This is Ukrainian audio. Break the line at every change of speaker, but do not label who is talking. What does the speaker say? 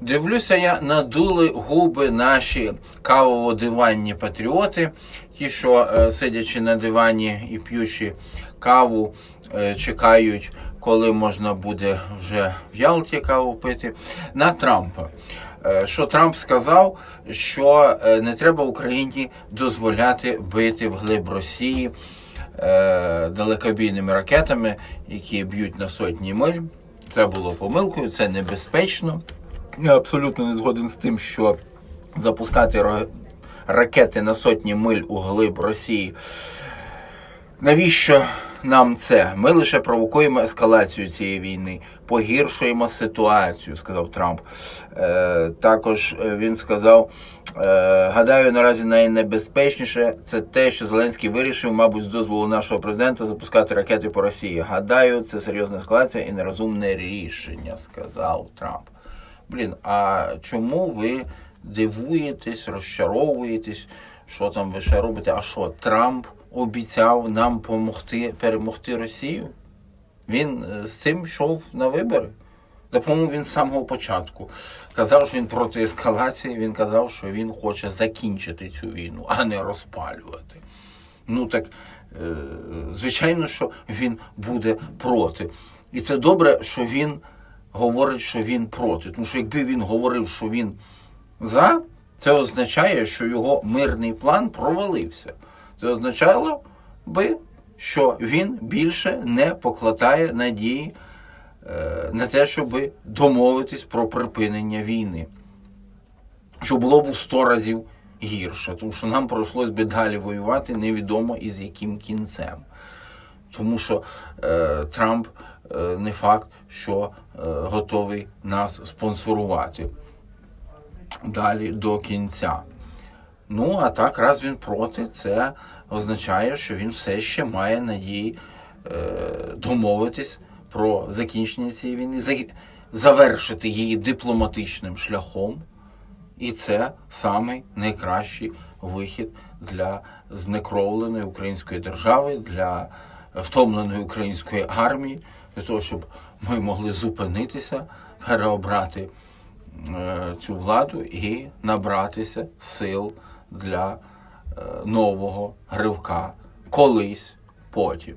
Дивлюся я, надули губи наші кавово-диванні патріоти, ті, що е, сидячи на дивані і п'ючи каву, е, чекають, коли можна буде вже в Ялті каву пити, на Трампа. Е, Що Трамп сказав, що не треба Україні дозволяти бити вглиб Росії е, далекобійними ракетами, які б'ють на сотні миль. Це було помилкою, це небезпечно. Я абсолютно не згоден з тим, що запускати ракети на сотні миль у глиб Росії. Навіщо нам це? Ми лише провокуємо ескалацію цієї війни, погіршуємо ситуацію, сказав Трамп. Е, також е, він сказав: е, гадаю, наразі найнебезпечніше це те, що Зеленський вирішив, мабуть, з дозволу нашого президента запускати ракети по Росії. Гадаю, це серйозна ескалація і нерозумне рішення, сказав Трамп. Блін, а чому ви дивуєтесь, розчаровуєтесь, що там ви ще робите? А що, Трамп обіцяв нам допомогти перемогти Росію? Він е, з цим йшов на вибори. Та, по-моєму, він з самого початку казав, що він проти ескалації, він казав, що він хоче закінчити цю війну, а не розпалювати. Ну так, е, звичайно, що він буде проти. І це добре, що він говорить, що він проти. Тому що якби він говорив, що він за, це означає, що його мирний план провалився. Це означало би, що він більше не покладає надії е, на те, щоб домовитись про припинення війни. Що було б у 100 разів гірше, тому що нам прийшлось би далі воювати невідомо із яким кінцем. Тому що е, Трамп не факт, що е, готовий нас спонсорувати далі до кінця. Ну, а так, раз він проти, це означає, що він все ще має надії е, домовитись про закінчення цієї війни, завершити її дипломатичним шляхом. І це самий найкращий вихід для знекровленої української держави, для втомленої української армії, для того, щоб ми могли зупинитися, переобрати е, цю владу і набратися сил для е, нового ривка колись потім.